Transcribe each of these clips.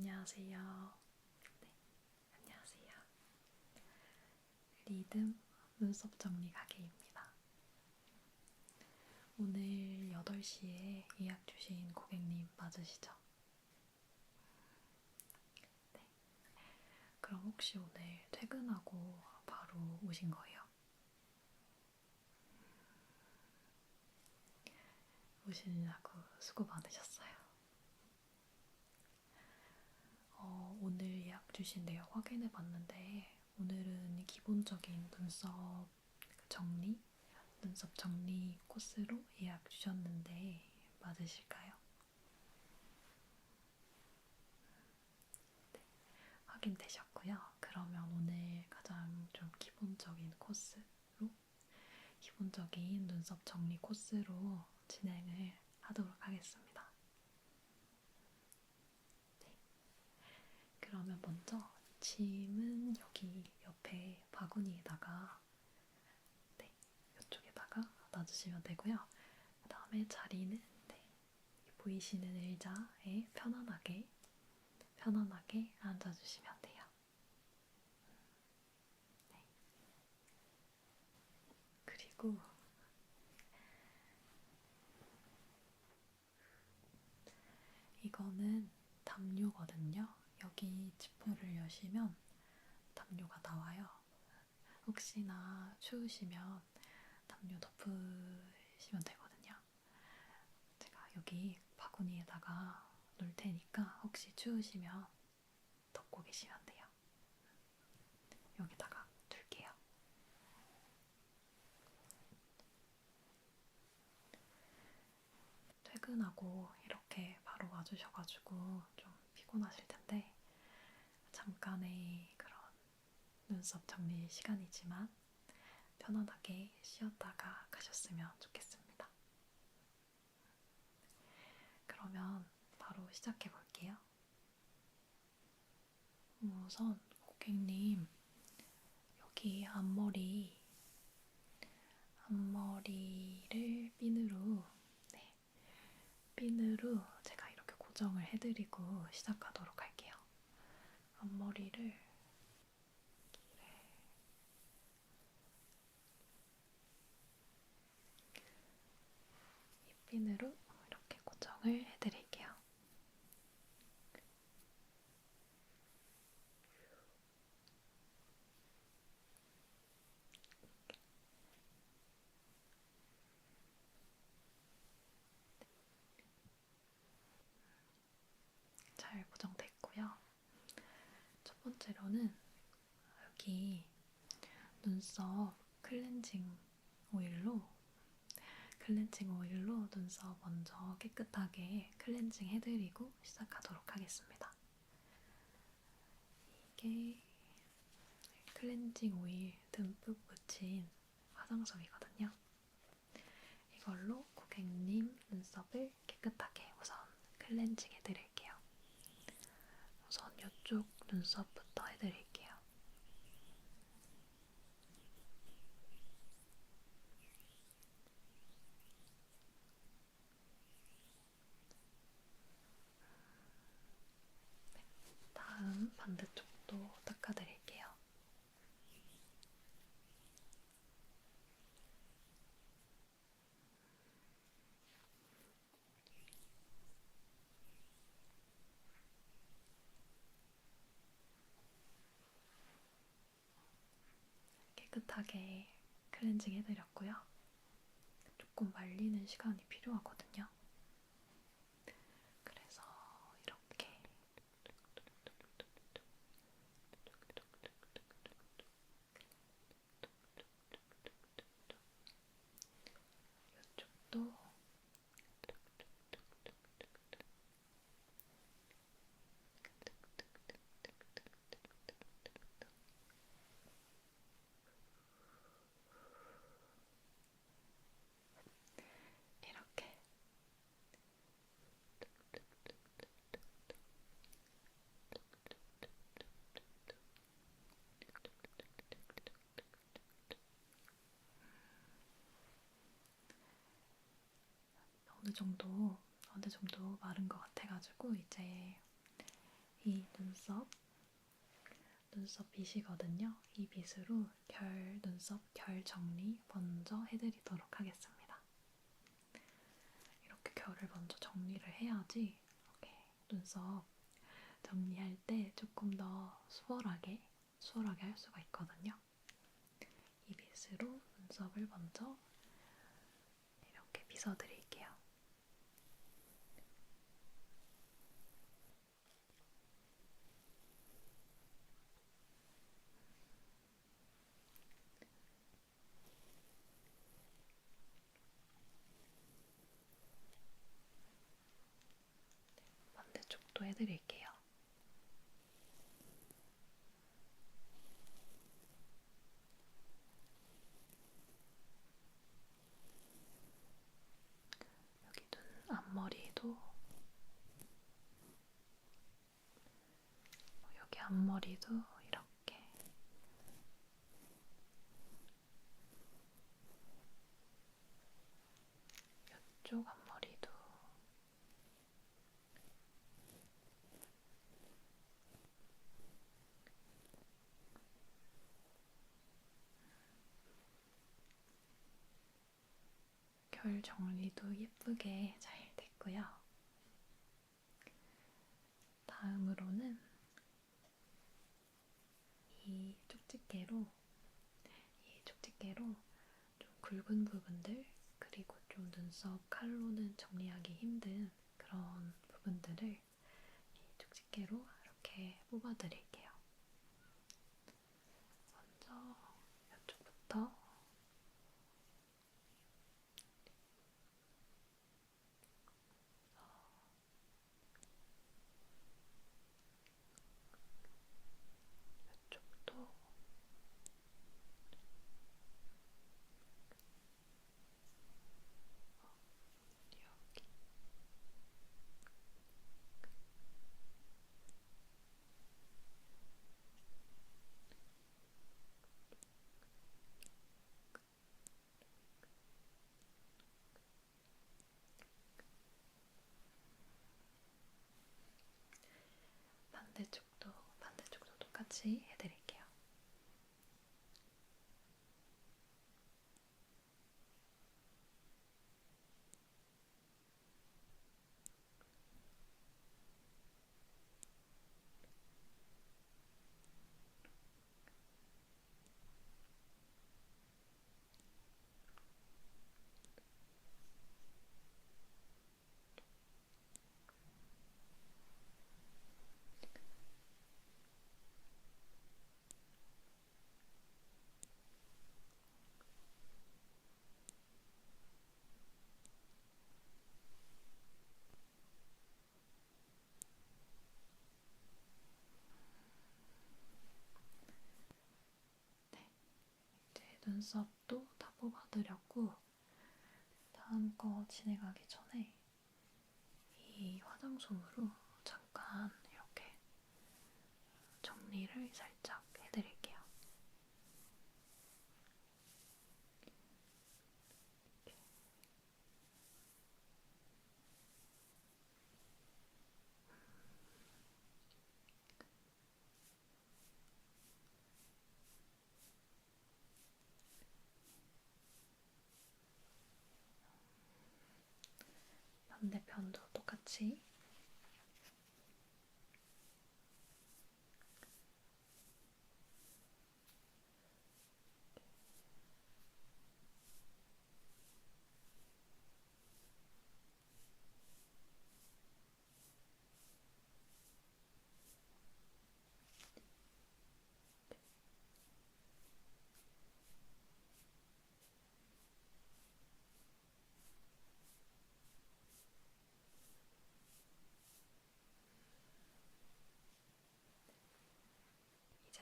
안녕하세요. 네, 안녕하세요. 리듬 눈썹 정리 가게입니다. 오늘 8시에 예약 주신 고객님 맞으시죠? 네. 그럼 혹시 오늘 퇴근하고 바로 오신 거예요? 오시느라고 수고 많으셨어요. 어, 오늘 예약 주신 내역 확인해 봤는데 오늘은 기본적인 눈썹 정리, 눈썹 정리 코스로 예약 주셨는데 맞으실까요? 네, 확인되셨고요. 그러면 오늘 가장 좀 기본적인 코스로 기본적인 눈썹 정리 코스로 진행을 하도록 하겠습니다. 네. 그러면 먼저 짐은 여기 옆에 바구니에다가 네, 이쪽에다가 놔주시면 되고요. 그 다음에 자리는 네, 보이시는 의자에 편안하게 편안하게 앉아주시면 돼요. 네. 그리고 이거는 담요거든요. 여기 지퍼를 여시면 담요가 나와요. 혹시나 추우시면 담요 덮으시면 되거든요. 제가 여기 바구니에다가 놓을 테니까 혹시 추우시면 덮고 계시면 돼요. 여기다가 둘게요. 퇴근하고 이렇게 바로 와주셔가지고 좀 피곤하실 텐데 잠깐의 그런 눈썹 정리 시간이지만 편안하게 쉬었다가 가셨으면 좋겠습니다. 그러면 바로 시작해 볼게요. 우선 고객님 여기 앞머리 앞머리를 핀으로 네, 핀으로 제가 이렇게 고정을 해드리고 시작하도록 할게요. 앞머리를 이 핀으로 이렇게 고정을 해드릴게요. 잘 고정됐고요. 첫 번째로는 여기 눈썹 클렌징 오일로 클렌징 오일로 눈썹 먼저 깨끗하게 클렌징 해드리고 시작하도록 하겠습니다. 이게 클렌징 오일 듬뿍 묻힌 화장솜이거든요. 이걸로 고객님 눈썹을 깨끗하게 우선 클렌징 해드릴게요. 우선 이쪽 눈썹부터 해드릴게요. 네, 다음 반대쪽도 닦아드릴게요. 깨끗하게 클렌징 해드렸고요. 조금 말리는 시간이 필요하거든요. 그래서 이렇게 이쪽도 이렇게 어느 정도 어느 정도 마른 것 같아가지고 이제 이 눈썹, 눈썹 빗이거든요. 이 빗으로 결, 눈썹 결 정리 먼저 해드리도록 하겠습니다. 이렇게 결을 먼저 정리를 해야지 이렇게 눈썹 정리할 때 조금 더 수월하게, 수월하게 할 수가 있거든요. 이 빗으로 눈썹을 먼저 이렇게 빗어드릴게요. 반대쪽도 해드릴게요. 여기 눈 앞머리도 여기 앞머리도 이렇게 도결 정리도 예쁘게 잘 됐고요. 다음으로는 이 쪽집게로 이 쪽집게로 좀 굵은 부분들 그리고 좀 눈썹 칼로는 정리하기 힘든 그런 부분들을 이 쪽집게로 이렇게 뽑아드릴게요. 먼저 이쪽부터 이쪽도 여기 반대쪽도 반대쪽도 똑같이 해드릴게요. 네, 이제 눈썹도 다 뽑아드렸고 다음 거 진행하기 전에 이 화장솜으로 잠깐 이렇게 정리를 살짝 해드릴게요. 이렇게. 반대편도 똑같이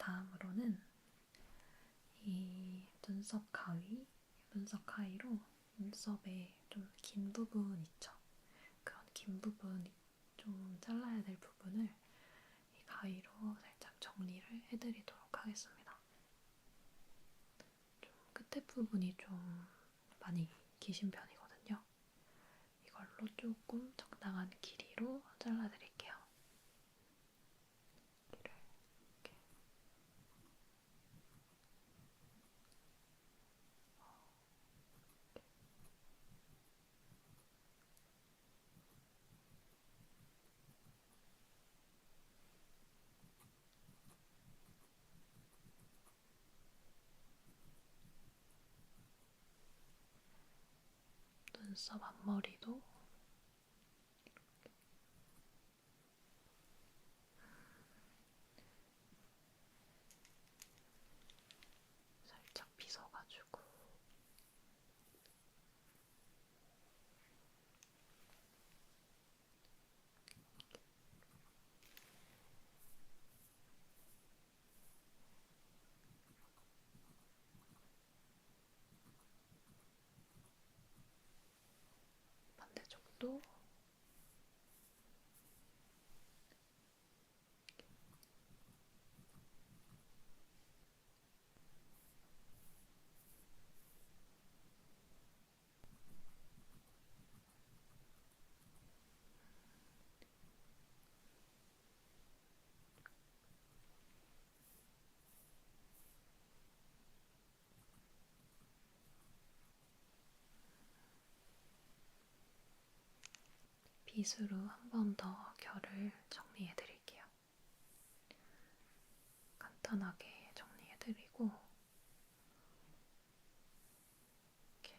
다음으로는 이 눈썹 가위, 눈썹 가위로 눈썹에 좀긴 부분 있죠? 그런 긴 부분 좀 잘라야 될 부분을 이 가위로 살짝 정리를 해드리도록 하겠습니다. 좀 끝에 부분이 좀 많이 기신 편이거든요. 이걸로 조금 적당한 길이로 잘라드릴게요. 눈썹 앞머리도 살짝 빗어가지고 반 빗으로 한 번 더 결을 정리해 드릴게요. 간단하게 정리해 드리고 이렇게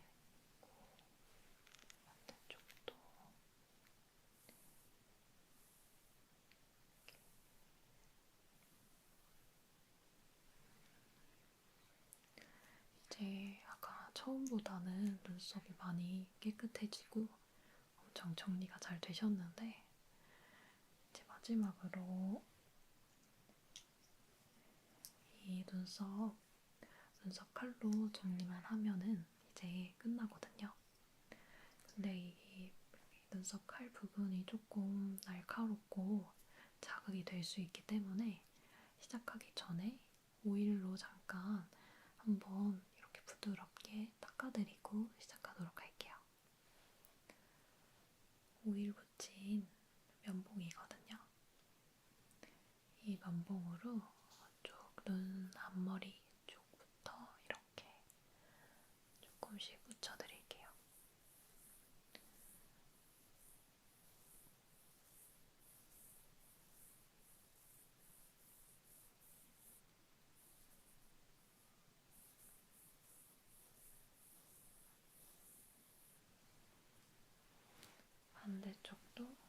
반대쪽도 이제 아까 처음보다는 눈썹이 많이 깨끗해지고 엄청 정리가 잘 되셨는데 이제 마지막으로 이 눈썹 눈썹 칼로 정리만 하면은 이제 끝나거든요. 근데 이 눈썹 칼 부분이 조금 날카롭고 자극이 될수 있기 때문에 시작하기 전에 오일로 잠깐 한번 이렇게 부드럽게 닦아드리고 시작하도록 할게요. 오일 붙인 면봉이거든요. 이 면봉으로 쪽 눈 앞머리 쪽부터 이렇게 조금씩 묻혀드릴게요. 반대쪽도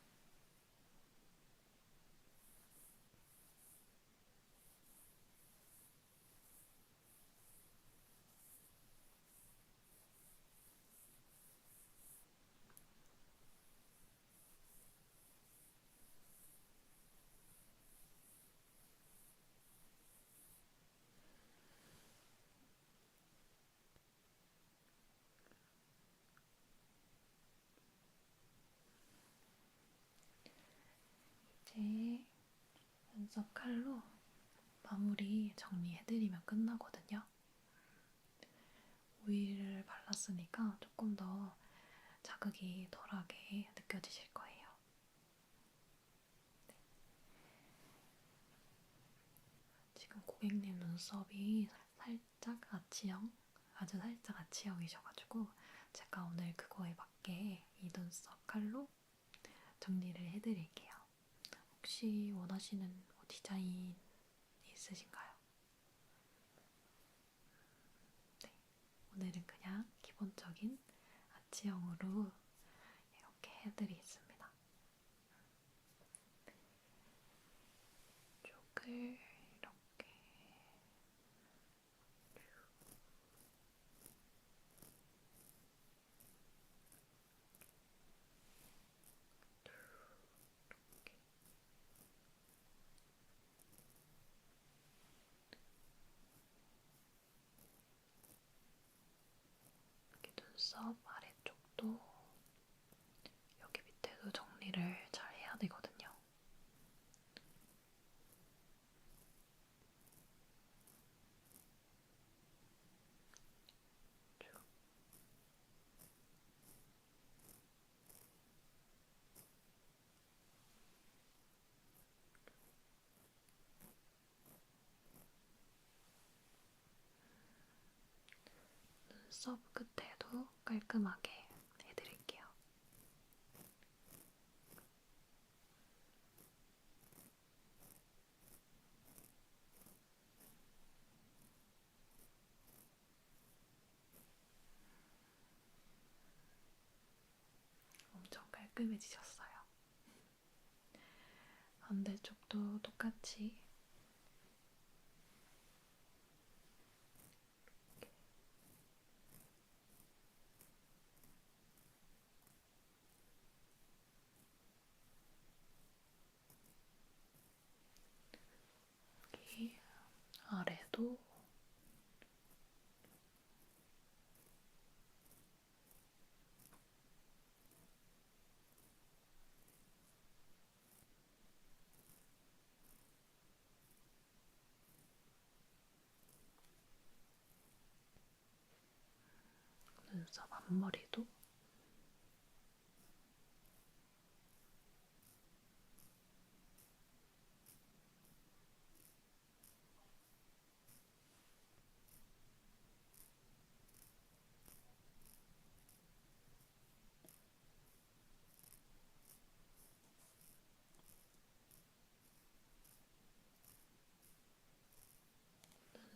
이제 눈썹 칼로 마무리 정리해드리면 끝나거든요. 오일을 발랐으니까 조금 더 자극이 덜하게 느껴지실 거예요. 네. 지금 고객님 눈썹이 살짝 아치형, 아주 살짝 아치형이셔가지고 제가 오늘 그거에 맞게 이 눈썹 칼로 정리를 해드릴게요. 혹시 원하시는 뭐 디자인 있으신가요? 네, 오늘은 그냥 기본적인 아치형으로 이렇게 해드리겠습니다. 쪽을 이렇게 이렇게 눈썹 아래쪽도 여기 밑에도 정리를 잘 해야 되거든요. 쭉. 눈썹 끝에 도 깔끔하게 해드릴게요. 깔끔해지셨어요. 반대쪽도 똑같이 여기 아래도 눈썹 앞머리도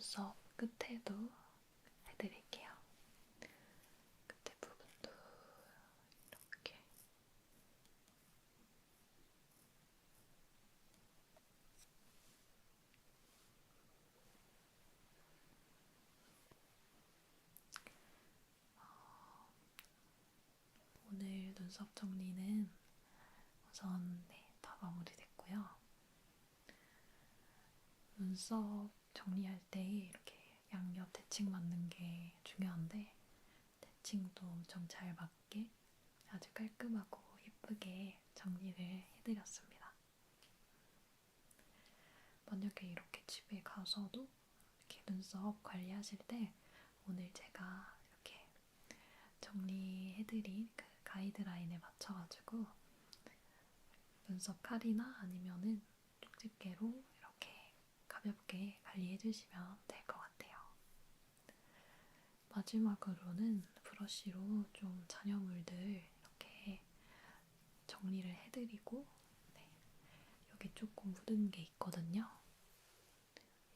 눈썹 끝에도 해드릴게요. 끝에 부분도 이렇게 어, 오늘 눈썹 정리는 우선 네, 다 마무리됐고요. 눈썹 정리할 때 이렇게 양옆 대칭 맞는 게 중요한데 대칭도 엄청 잘 맞게 아주 깔끔하고 예쁘게 정리를 해드렸습니다. 만약에 이렇게 집에 가서도 이렇게 눈썹 관리하실 때 오늘 제가 이렇게 정리해드린 그 가이드라인에 맞춰가지고 눈썹 칼이나 아니면은 쪽집게로 가볍게 관리해주시면 될것 같아요. 마지막으로는 브러쉬로 좀 잔여물들 이렇게 정리를 해드리고 네, 여기 조금 묻은 게 있거든요.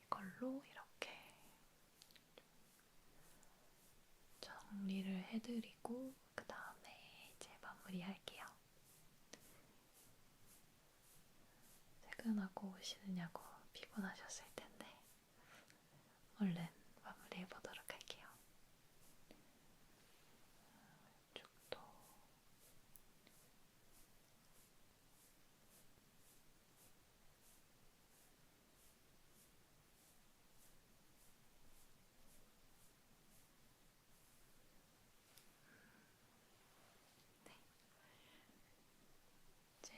이걸로 이렇게 정리를 해드리고 그 다음에 이제 마무리할게요. 퇴근하고 오시느냐고 피곤하셨을 텐데 얼른 마무리해 보도록 할게요. 이쪽도 네. 이제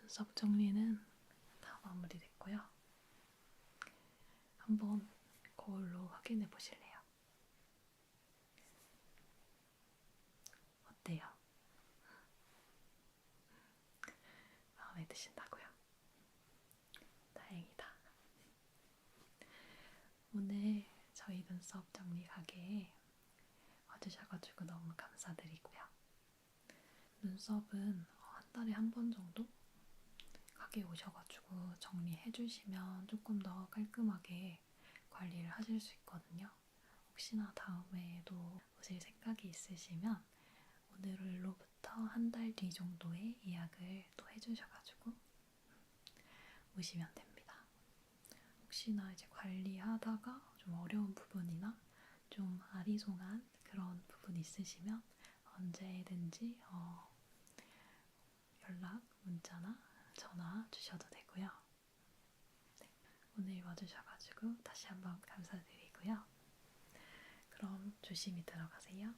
눈썹 정리는 다 마무리됐고요. 한번 거울로 확인해 보실래요? 어때요? 마음에 드신다고요? 다행이다. 오늘 저희 눈썹 정리 가게에 와주셔가지고 너무 감사드리고요. 눈썹은 한 달에 한 번 정도 가게 오셔가지고 정리해 주시면 조금 더 깔끔하게 관리를 하실 수 있거든요. 혹시나 다음에도 오실 생각이 있으시면 오늘로부터 한 달 뒤 정도에 예약을 또 해주셔가지고 오시면 됩니다. 혹시나 이제 관리하다가 좀 어려운 부분이나 좀 아리송한 그런 부분 있으시면 언제든지 어, 연락, 문자나 전화 주셔도 되고요. 네, 오늘 와주셔가지고 다시 한번 감사드리고요. 그럼 조심히 들어가세요.